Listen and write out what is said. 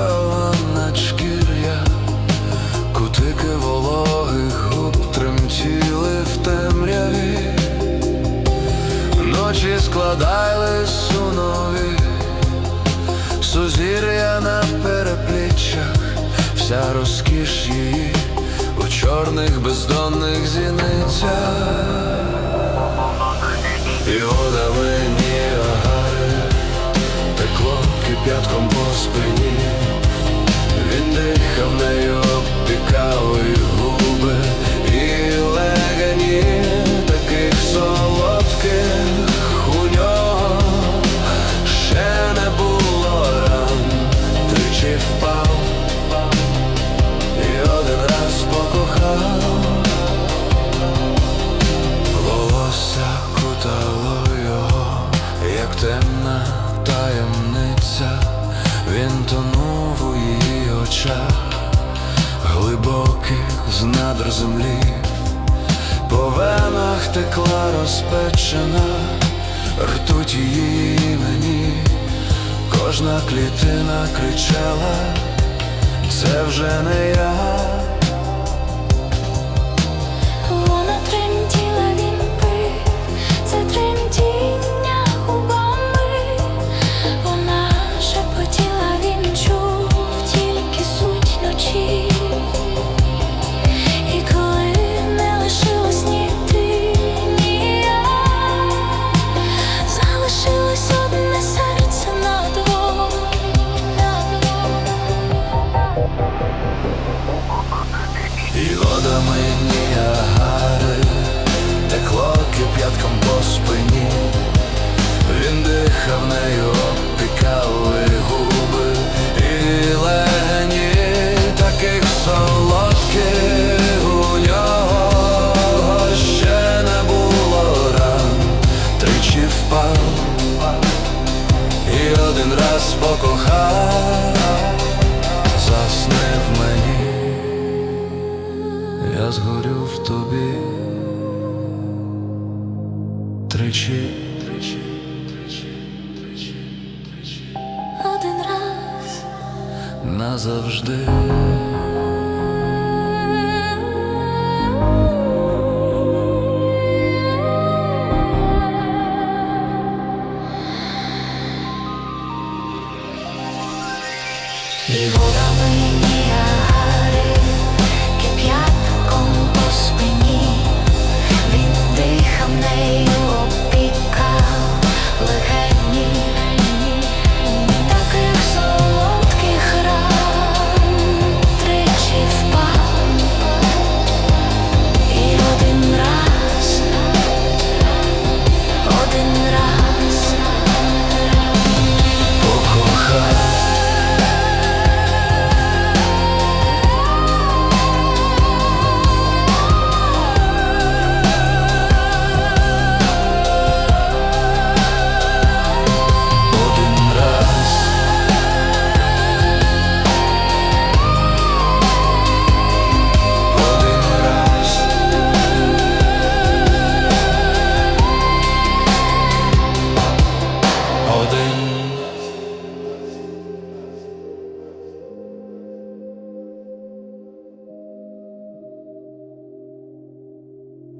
пела надшкір'я, кутики вологих губ в темряві, ночі складались у сузір'я на перепліччях, вся розкіш у чорних бездонних зіницях. І вода текло кип'ятком по спині. come землі, по венах текла розпечена, ртуть її імені, кожна клітина кричала, це вже не я. І тричі, тричі, тричі, тричі, Один раз. назавжди. І водами Ніагари